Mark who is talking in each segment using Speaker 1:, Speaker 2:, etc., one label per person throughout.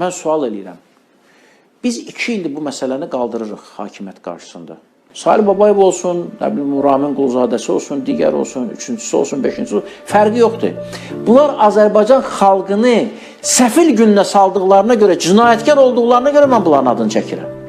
Speaker 1: Mən sual eləyirəm. Biz 2 ildir bu məsələni qaldırırıq hakimiyyət qarşısında. Salih Babayev olsun, nə bilim Ramin Qulzadəsi olsun, digər olsun, üçüncüsü olsun, beşincisi olsun, fərqi yoxdur. Bunlar Azərbaycan xalqını səfil gününə saldıqlarına görə, cinayətkar olduqlarına görə mən bunların adını çəkirəm.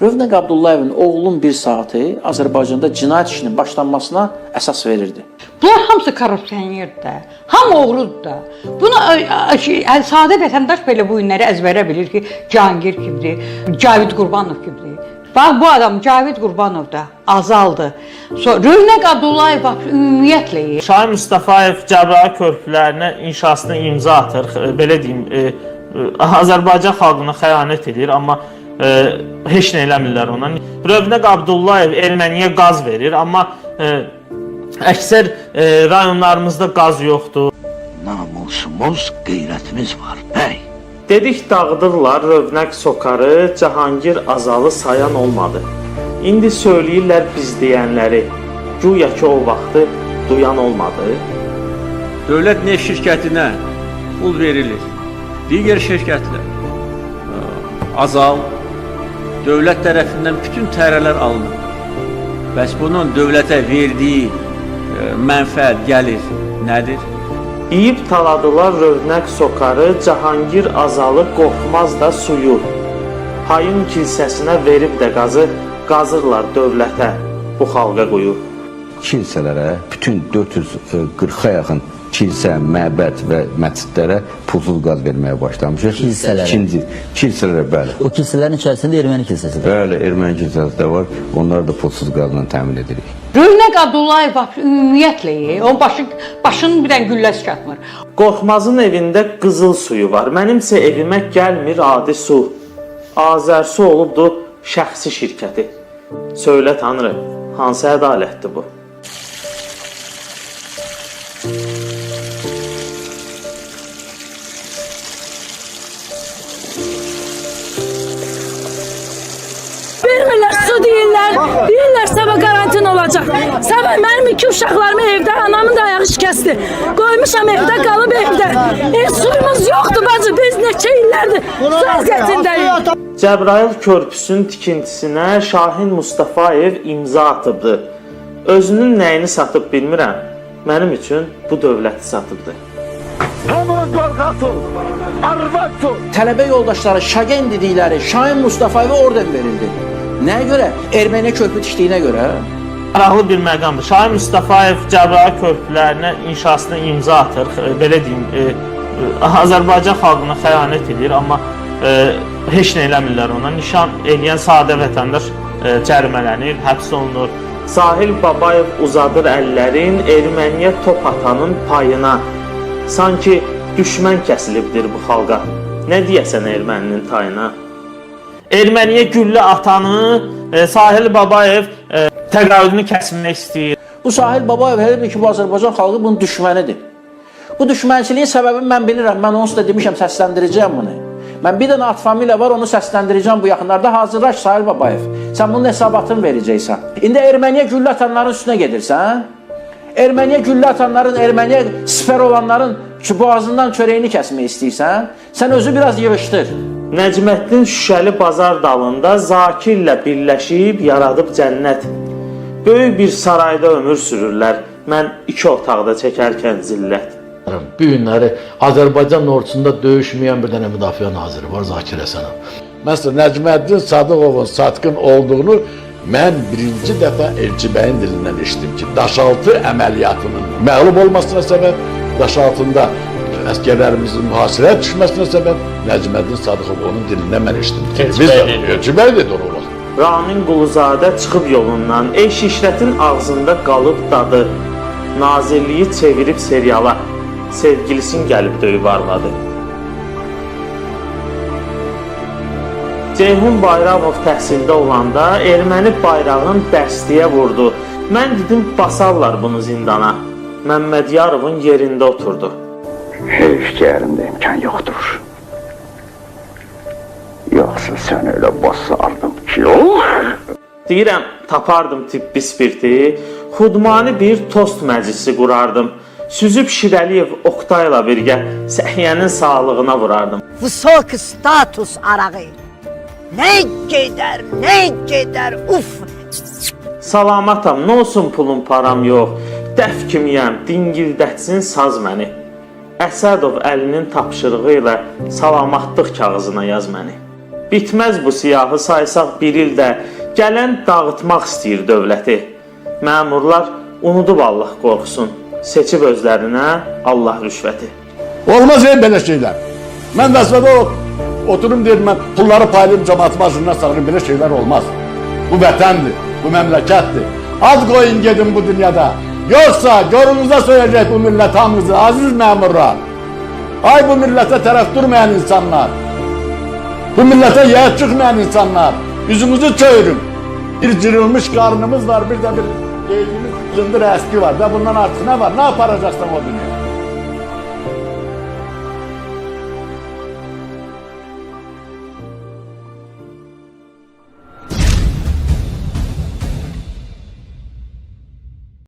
Speaker 1: Rövnəq Abdullayevin oğlunun bir saatı Azərbaycanda cinayət işinin başlanmasına əsas verirdi.
Speaker 2: Bunlar hamısı korrupsionerdir də. Hamı oğrudur da. Bunu ə, ə, şey, sadə vətəndaş belə bu günləri əzbərə bilir ki, Cahangir kimdir, Cavid Qurbanov kimdir. Bax bu adam Cavid Qurbanov da azaldı. So, Rövnəq Abdullayev bax ümumiyyətlə
Speaker 3: Şahin Mustafayev Cəbrayıl körpülərinə inşasına imza atır. E, Belə deyim, e, e, Azərbaycan xalqına xəyanət edir, amma e, heç nə eləmirlər ona. Rövnəq Abdullayev Erməniyə qaz verir, amma e, əksər e, rayonlarımızda qaz yoxdur.
Speaker 4: Namusumuz, qeyrətimiz var, bəy.
Speaker 3: Dedik dağıdırlar Rövnəq Sokarı, Cahangir Azalı sayan olmadı. İndi söyləyirlər biz deyənləri. Güya ki o vaxtı duyan olmadı.
Speaker 5: Dövlət neft şirkətinə pul verilir. Digər şirkətlər azal dövlət tərəfindən bütün tərələr alınır. Bəs bunun dövlətə verdiyi ə, mənfəət gəlir nədir?
Speaker 3: Yiyib taladılar Rövnəq Sokarı, Cahangir Azalı qorxmaz da suyu. Hayın kilsəsinə verib də qazı, qazırlar dövlətə bu xalqa quyu.
Speaker 6: Kilsələrə, bütün 440-a yaxın kilsə, məbəd və məscidlərə pulsuz qaz verməyə başlamışıq.
Speaker 7: Kilsələrə?
Speaker 6: İkinci, kilsələrə bəli.
Speaker 7: O kilsələrin içərisində erməni kilsəsi var.
Speaker 6: Bəli, erməni kilsəsi də var. Onları da pulsuz qazla təmin edirik.
Speaker 2: Rövnəq Abdullayev ümumiyyətlə o başı başının bir dənə gülləsi çatmır.
Speaker 3: Qorxmazın evində qızıl suyu var. Mənimsə evimə gəlmir adi su. Azərsu olubdu şəxsi şirkəti. Söylə Tanrı, hansı ədalətdir bu?
Speaker 8: Olacaq. Sabah mənim iki uşaqlarım evdə, anamın da ayağı şikəsdi. Qoymuşam evdə, qalıb evdə. E, suyumuz yoxdur bacı, biz neçə illərdir su əziyyətindəyik.
Speaker 3: Cəbrayıl körpüsünün tikintisinə Şahin Mustafayev imza atıbdı. Özünün nəyini satıb bilmirəm. Mənim üçün bu dövləti satıbdı.
Speaker 1: Tələbə yoldaşları Şagen dedikləri Şahin Mustafayevə orden verildi. Nəyə görə? Erməniyə körpü tikdiyinə görə.
Speaker 3: Maraqlı bir məqamdır. Şahin Mustafayev Cəbrayıl körpülərinə inşasına imza atır. E, Belə deyim, e, e, Azərbaycan xalqına xəyanət edir, amma e, heç nə eləmirlər ona. Nişan eləyən sadə vətəndaş e, cərimələnir, həbs olunur. Sahil Babayev uzadır əllərin Erməniyə top atanın payına. Sanki düşmən kəsilibdir bu xalqa. Nə deyəsən erməninin tayına? Erməniyə güllə atanı e, Sahil Babayev təqaüdünü kəsmək istəyir.
Speaker 1: Bu Sahil Babayev bil ki, bu Azərbaycan xalqı bunun düşmənidir. Bu düşmənçiliyin səbəbini mən bilirəm. Mən onsuz da demişəm, səsləndirəcəyəm bunu. Mən bir dənə at familiya var, onu səsləndirəcəm bu yaxınlarda. Hazırlaş Sahil Babayev. Sən bunun hesabatını verəcəksən. İndi Erməniyə güllə atanların üstünə gedirsən. Erməniyə güllə atanların, Erməniyə siper olanların ki, boğazından çörəyini kəsmək istəyirsən. Sən özü biraz yığışdır.
Speaker 3: Nəcməddin Şüşəli bazar dalında Zakirlə birləşib yaradıb cənnət. Böyük bir sarayda ömür sürürlər. Mən iki otaqda çəkərkən zillət.
Speaker 9: Bu günləri Azərbaycan ordusunda döyüşməyən bir dənə müdafiə naziri var Zakir Həsənov. Məsələn, Nəcməddin Sadıqovun satqın olduğunu mən birinci dəfə Elçibəyin dilindən eşitdim ki, Daşaltı əməliyyatının məğlub olmasına səbəb, Daşaltında əsgərlərimizin mühasirəyə düşməsinə səbəb Nəcməddin Sadıqov onun dilindən mən eşitdim. Televizor, Elçibəy dedi onu o vaxt.
Speaker 3: Ramin Quluzadə çıxıb yolundan, eş işlətin ağzında qalıb dadı. Nazirliyi çevirib seriala. Sevgilisin gəlib döyüb arvadı. Ceyhun Bayramov təhsildə olanda erməni bayrağın dəstiyə vurdu. Mən dedim basarlar bunu zindana. Məmmədyyarovun yerində oturdu.
Speaker 4: Heyf ki, əlimdə imkan yoxdur. Yoxsa sən elə basardım Yox.
Speaker 3: Deyirəm, tapardım tibbi spirti, xudmani bir tost məclisi qurardım. Süzüb Şirəliyev Oqtayla birgə səhiyyənin sağlığına vurardım.
Speaker 10: Vusok status arağı. Nə gedər, nə gedər, uf.
Speaker 3: Salamatam, nə olsun pulum param yox. Dəf kimiyəm, dingildətsin saz məni. Əsədov əlinin tapşırığı ilə salamatlıq kağızına yaz məni. Bitməz bu siyahı saysaq bir ildə gələn dağıtmaq istəyir dövləti. Məmurlar unudub Allah qorxusun. Seçib özlərinə Allah rüşvəti.
Speaker 9: Olmaz ey belə şeylər. Mən vəzifədə oturum deyirəm, mən pulları paylayım, cəmaatı başından sağlayım, belə şeylər olmaz. Bu vətəndir, bu məmləkətdir. Az qoyun gedin bu dünyada. Yoxsa görünüzə söyləyəcək bu millət hamınızı, aziz məmurlar. Ay bu millətə tərəf durmayan insanlar. Bu millətə yaya çıxmayan insanlar. Yüzünüzü çöyürün. Bir cırılmış karnımız var, bir de bir giydiğimiz zındır eski var. Da bundan artık ne var? Ne yaparacaksan o dünya?